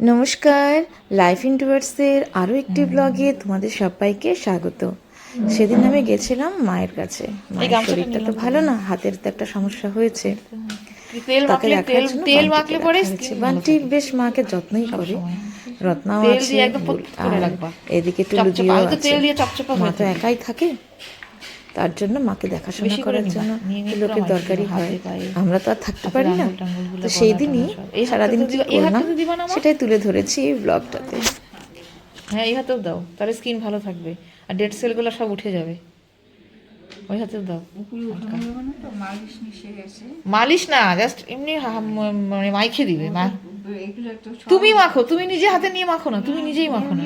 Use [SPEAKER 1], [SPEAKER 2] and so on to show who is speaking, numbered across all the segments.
[SPEAKER 1] নমস্কার লাইফ ইন্টুয়ার্সের আরও একটি ব্লগে তোমাদের সবাইকে স্বাগত। সেদিন আমি গেছিলাম মায়ের কাছে। মায়ের শরীরটা তো ভালো না হাতের তো একটা সমস্যা হয়েছে। তাকে জন্য বেশ মাকে যত্নই করে। রত্নাও আছে। এদিকে টুলু দিয়েও আছে।
[SPEAKER 2] দিয়ে
[SPEAKER 1] মা তো একাই থাকে। তার জন্য মাকে দেখাশোনা করার জন্য
[SPEAKER 2] নিয়ে নিয়ে
[SPEAKER 1] লোকের
[SPEAKER 2] পুরো
[SPEAKER 1] দরকারি হয়। আমরা তো আর থাকতে পারি না। তো সেই দিনই
[SPEAKER 2] এই
[SPEAKER 1] সারাদিন কি করলাম? সেটাই তুলে ধরেছি এই ব্লগটাতে
[SPEAKER 2] হ্যাঁ এই হাতেও দাও। তাহলে স্কিন ভালো থাকবে। আর ডেড সেলগুলো সব উঠে যাবে। ওই হাতেও দাও। মালিশ না জাস্ট এমনি মানে মাইখে দিবে মা। তুমি মাখো তুমি নিজে হাতে নিয়ে মাখো না তুমি নিজেই মাখো না।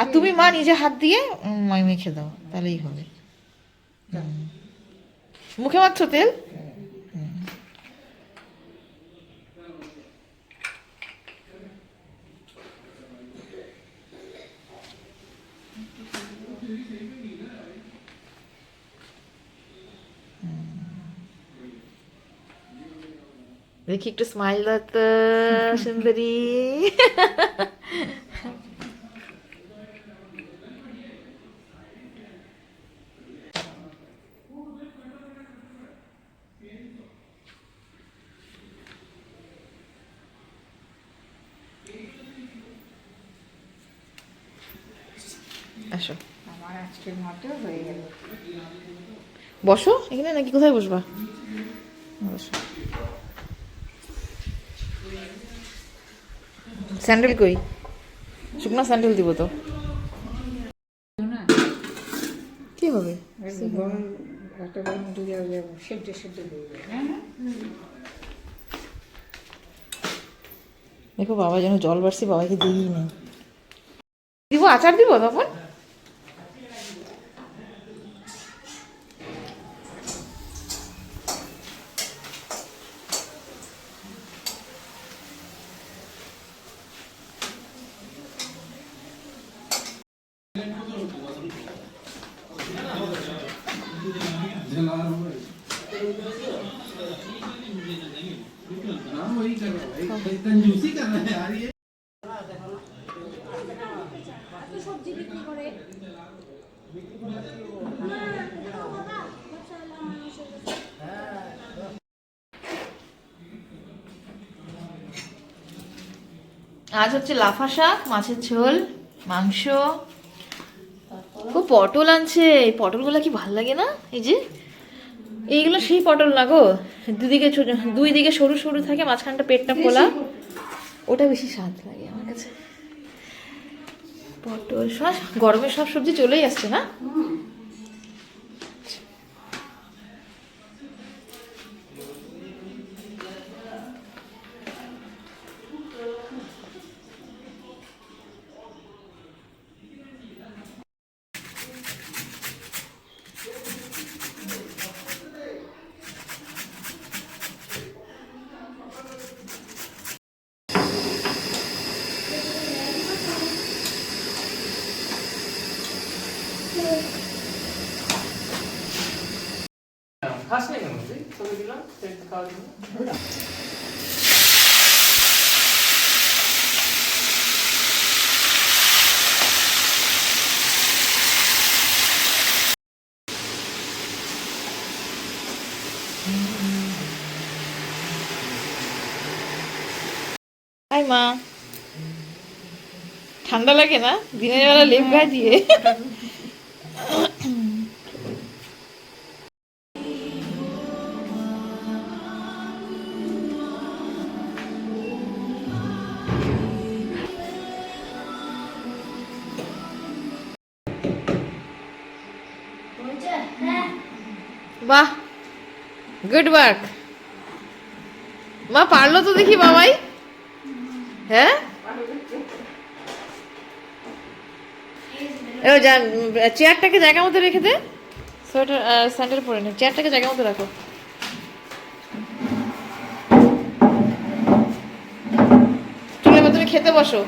[SPEAKER 2] আর তুমি মা নিজে হাত দিয়ে মাই মেখে দাও তাহলেই হবে। মুখে মাখছো তেল? দেখি একটু স্মাইল দাও সুন্দরী। আসো।
[SPEAKER 3] আমার আজকের মতো হয়ে গেল।
[SPEAKER 2] বসো এখানে নাকি কোথায় বসবা? বসো। স্যান্ডেল কই? শুকনো স্যান্ডেল দিব তো।
[SPEAKER 3] না
[SPEAKER 2] কি হবে?
[SPEAKER 3] সেদ্ধ সেদ্ধ না
[SPEAKER 2] দেখো বাবা যেন জল বাড়ছে বাবাকে দিই নেই। দিব আচার দিব তখন? আজ হচ্ছে লাফা শাক, মাছের ঝোল, মাংস। ও পটল আনছে। এই পটলগুলো কি ভালো লাগে না? এই যে এইগুলো সেই পটল না গো। দুদিকে দুই দিকে সরু সরু থাকে মাঝখানটা পেটটা খোলা ওটা বেশি স্বাদ লাগে আমার কাছে। পটল সব গরমের সব সবজি চলেই আসছে না?
[SPEAKER 4] খাওয়ার
[SPEAKER 2] মা ঠান্ডা লাগে না? দিনের বেলা লেপ গায়ে দিয়ে। বাহ গুড ওয়ার্ক মা, পারল তো দেখি বাবাই? হ্যাঁ? চেয়ারটাকে জায়গা মতো রেখে দে। সোয়েটার স্যান্ডেল পরে নে। চেয়ারটাকে জায়গা মতো রাখো। চলে এবার তুমি খেতে বসো।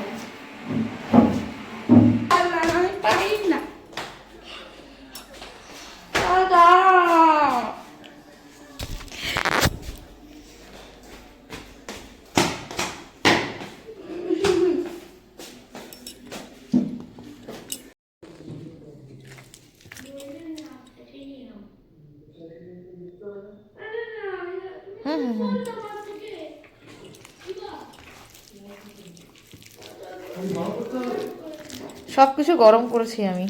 [SPEAKER 2] সব কিছু গরম করেছি আমি।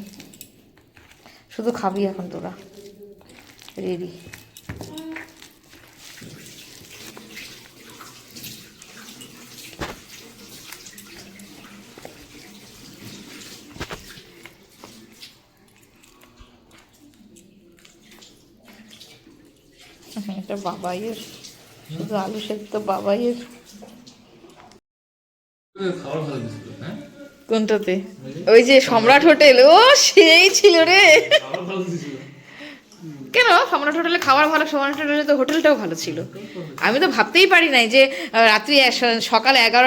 [SPEAKER 2] শুধু খাবি এখন তোরা। রেডি। এটা বাবাইয়ের। শুধু আলু সেদ্ধ বাবাইয়ের
[SPEAKER 5] খাবার ভালো ছিল হ্যাঁ
[SPEAKER 2] কোনটাতে? ওই যে সম্রাট হোটেল। ও সেই ছিল রে। কেন? সম্রাট হোটেলে খাবার ভালো সম্রাট হোটেলে তো হোটেলটাও ভালো ছিল। আমি তো ভাবতেই পারি নাই যে রাত্রি সকালে সকাল এগারো